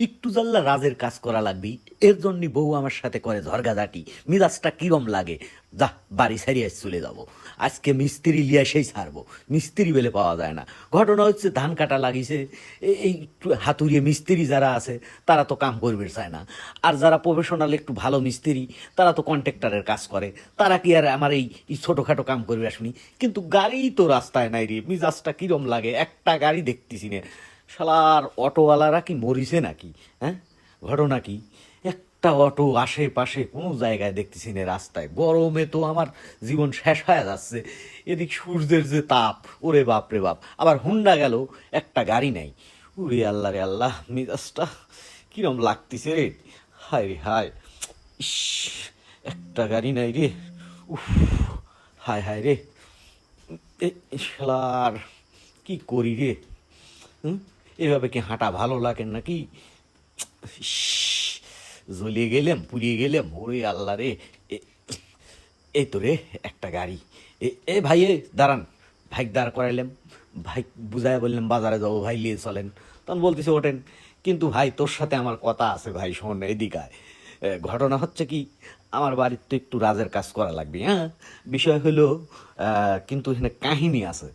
একটু জানলা রাজের কাজ করা লাগবি এর জন্য বউ আমার সাথে করে ঝরগাঝাটি মিজাজটা কিরম লাগে? যা, বাড়ি সারিয়ে চলে যাব। আজকে মিস্ত্রি লিয়া সেই ছাড়বো। মিস্ত্রি বেলে পাওয়া যায় না। ঘটনা হচ্ছে, ধান কাটা লাগিছে। এই হাতুড়িয়ে মিস্ত্রি যারা আছে, তারা তো কাম করবে, চায় না। আর যারা প্রফেশনাল একটু ভালো মিস্ত্রি, তারা তো কন্ট্রাক্টরের কাজ করে। তারা কি আর আমার এই এই ছোটোখাটো কাম করবে, আসুনি? কিন্তু গাড়ি তো রাস্তায় নাই রে। মিজাজটা কিরম লাগে? একটা গাড়ি দেখতেছি না। শালার অটোওয়ালারা কি মরিছে নাকি হ্যাঁ? ঘটনা কি? একটা অটো আশেপাশে কোনো জায়গায় দেখতেছি না রাস্তায়। গরমে তো আমার জীবন শেষ হয়ে যাচ্ছে। এদিক সূর্যের যে তাপ, ওরে বাপ রে বাপ। আবার হুন্ডা গেল, একটা গাড়ি নাই। উরে আল্লাহ রে আল্লাহ, মিজাজটা কিরম লাগতেছে রে? হায় রে হায়। ইস, একটা গাড়ি নাই রে। উফ, হায় হায় রে। শালার, কি করি রে? হুম? এভাবে কি হাঁটা ভালো লাগে নাকি? জ্বলিয়ে গেলাম, পুড়িয়ে গেলাম। ওরে আল্লাহ রে। এই তো রে, একটা গাড়ি। এ ভাই দাঁড়ান। ভাই দাঁড় করাইলাম। ভাই বুঝায় বললাম, বাজারে যাব ভাই, নিয়ে চলেন। তখন বলতেছে, ওঠেন। কিন্তু ভাই, তোর সাথে আমার কথা আছে ভাই, শোন এদিকায় ঘটনা হচ্ছে কি, আমার বাড়ির তো একটু রাজের কাজ করা লাগবে হ্যাঁ? বিষয় হলো কিন্তু এখানে কাহিনী আছে।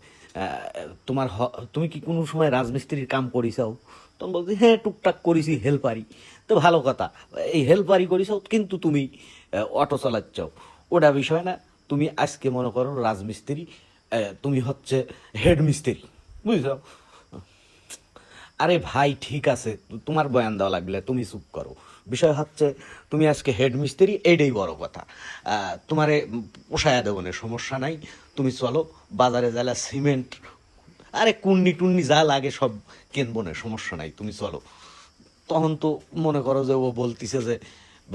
তোমার তুমি কি কোনো সময় রাজমিস্ত্রির কাম করিসাও তখন বলছি হ্যাঁ টুকটাক করেছি, হেল্পারি। তো ভালো কথা। এই হেল্পারি করিসাও কিন্তু তুমি অটো চালাচ্ছ ওটা বিষয় না, তুমি আজকে মনে করো রাজমিস্ত্রি তুমি হচ্ছে হেড মিস্ত্রি বুঝছ? আরে ভাই, ঠিক আছে, তোমার বয়ান দেওয়া লাগলে তুমি চুপ করো। বিষয় হচ্ছে, তুমি আজকে হেড মিস্ত্রি এইটাই বড় কথা। তোমারে পোষায়া দেবো না, সমস্যা নাই। তুমি চলো, বাজারে জ্বালা সিমেন্ট, আরে কুন্নি টুন্নি যা লাগে সব কিনবো না, সমস্যা নাই, তুমি চলো। তখন তো মনে করো যে ও বলতিছে যে,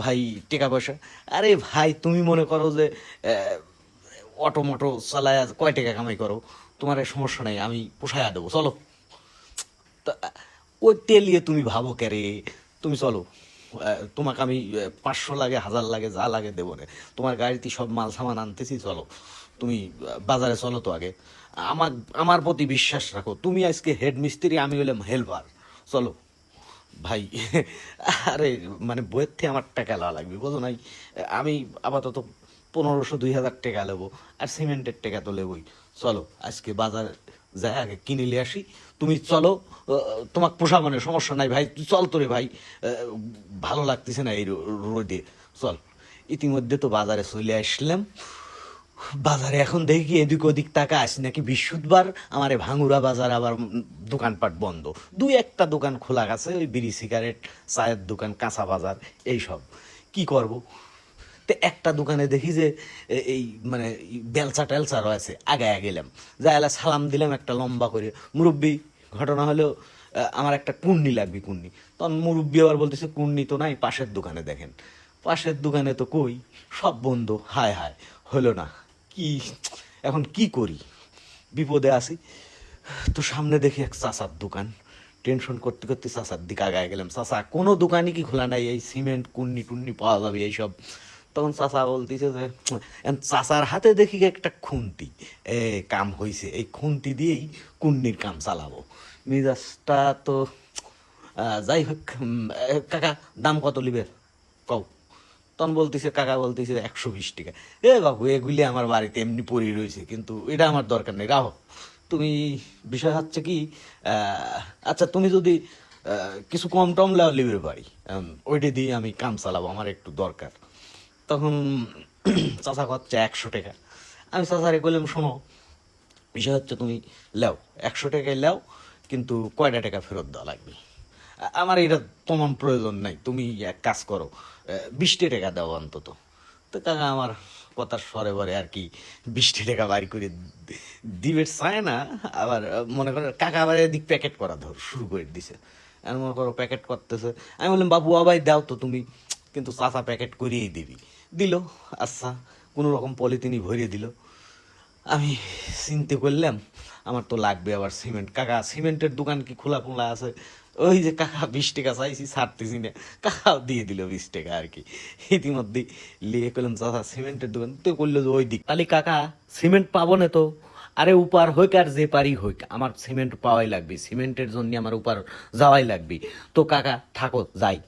ভাই, টাকা পয়সা? আরে ভাই, তুমি মনে করো যে অটো মোটো চালায় কয় টাকা কামাই করো? তোমার সমস্যা নাই, আমি পোষায়া দেবো, চলো। তা, ওই তেলিয়ে তুমি ভাবো কে রে তুমি চলো। তোমাকে আমি পাঁচশো লাগে, হাজার লাগে, যা লাগে দেবো রে তোমার গাড়িতে সব মাল সামান আনতেছি, চলো। তুমি বাজারে চলো তো আগে। আমার আমার প্রতি বিশ্বাস রাখো। তুমি আজকে হেড মিস্ত্রি আমি হলাম হেল্পার। চলো। ভাই, আরে মানে বইয়ের থেকে আমার টাকা লওয়া লাগবে, বোঝো নাই? আমি আপাতত পনেরোশো, দুই হাজার টাকা নেব, আর সিমেন্টের টাকা তো নেবই। চলো, আজকে বাজার যাই আগে কিনে নিয়ে আসি। তুমি চলো তোমাকে পোষা মানে সমস্যা নাই ভাই তুই চল তোরে ভাই। ভালো লাগতেছে না এই রোদে। চল, ইতিমধ্যে তো বাজারে চলে আসলাম। বাজারে এখন দেখি এদিক ওদিক টাকা আসি নাকি বৃহস্পতিবার। আমার ভাঙুরা বাজার আবার দোকানপাট বন্ধ। দুই একটা দোকান খোলা আছে, ওই বিড়ি, সিগারেট, চায়ের দোকান, কাঁচা বাজার, এইসব। কি করব? তো একটা দোকানে দেখি যে এই মানে এই বেলচা টেলচা রয়েছে, আগায় গেলাম। যা এলা সালাম দিলাম একটা লম্বা করে। মুরব্বী, ঘটনা হলো আমার একটা কুন্নি লাগবে কুন্নি। তখন মুরব্বী আবার বলতেছে, কুন্নি তো নাই, পাশের দোকানে দেখেন। পাশের দোকানে তো কই, সব বন্ধ, হায় হায়, হলো না। কি, এখন কি করি? বিপদে আছি। তো সামনে দেখি এক চাচার দোকান। টেনশন করতে করতে চাচার দিকে আগায় গেলাম। চাচা, কোনো দোকানই কি খোলা নাই, এই সিমেন্ট, কুন্নি টুন্নি পাওয়া যাবে, এইসব। তখন চাচা বলতেছে যে চাচার হাতে দেখি একটা খুন্তি। এ, কাম হয়েছে এই খুন্তি দিয়েই কুন্নির কাম চালাবো। মিজাজটা তো যাই হোক কাকা, দাম কত লিবে? কও। তখন বলতেছে, কাকা বলতেছে, একশো বিশ টাকা। এ, বাবু, এগুলি আমার বাড়িতে এমনি পড়ে রয়েছে, কিন্তু এটা আমার দরকার নেই। রাহো তুমি বিষয় হচ্ছে কি আচ্ছা তুমি যদি কিছু কম টম লাও লিবে পারি ওইটা দিয়ে আমি কাম চালাবো। আমার একটু দরকার। তখন চাচা হচ্ছে একশো টাকা। আমি চাচারে বললাম শোনো, বিষয় হচ্ছে তুমি লেও, একশো টাকায় লেও, কিন্তু কয়টা টাকা ফেরত দেওয়া লাগবে? আমার এটা তোমার প্রয়োজন নাই, তুমি এক কাজ করো, বিশটি টাকা দাও অন্তত। তো কাকা আমার কথার স্বরে বরে আর কি, বিশটি টাকা বাড়ি করে দিবে, চায় না, আবার মনে করো কাকা আবার এদিক প্যাকেট করা ধর, শুরু করে দিছে। আর মনে করো প্যাকেট করতেছে, আমি বললাম, বাবু আবাই দাও তো তুমি, কিন্তু চাচা প্যাকেট করিয়েই দিবি। দিল আচ্ছা কোনো রকম পলিথিনই ভরিয়ে দিল। আমি চিন্তা করলাম, আমার তো লাগবে আবার সিমেন্ট। কাকা, সিমেন্টের দোকান কি খোলা খোলা আছে? ওই যে কাকা বিশ টাকা চাইছি, ছাড়তেছি না। কাকাও দিয়ে দিল বিশ টাকা আর কি। ইতিমধ্যে লিয়ে করলাম চাচা, সিমেন্টের দোকান তো করল যে ওই দিক তাহলে কাকা, সিমেন্ট পাবো না তো? আরে উপার হইক আর যে পারি হইক আমার সিমেন্ট পাওয়াই লাগবে। সিমেন্টের জন্য আমার উপার যাওয়াই লাগবে। তো কাকা, থাকো, যাই।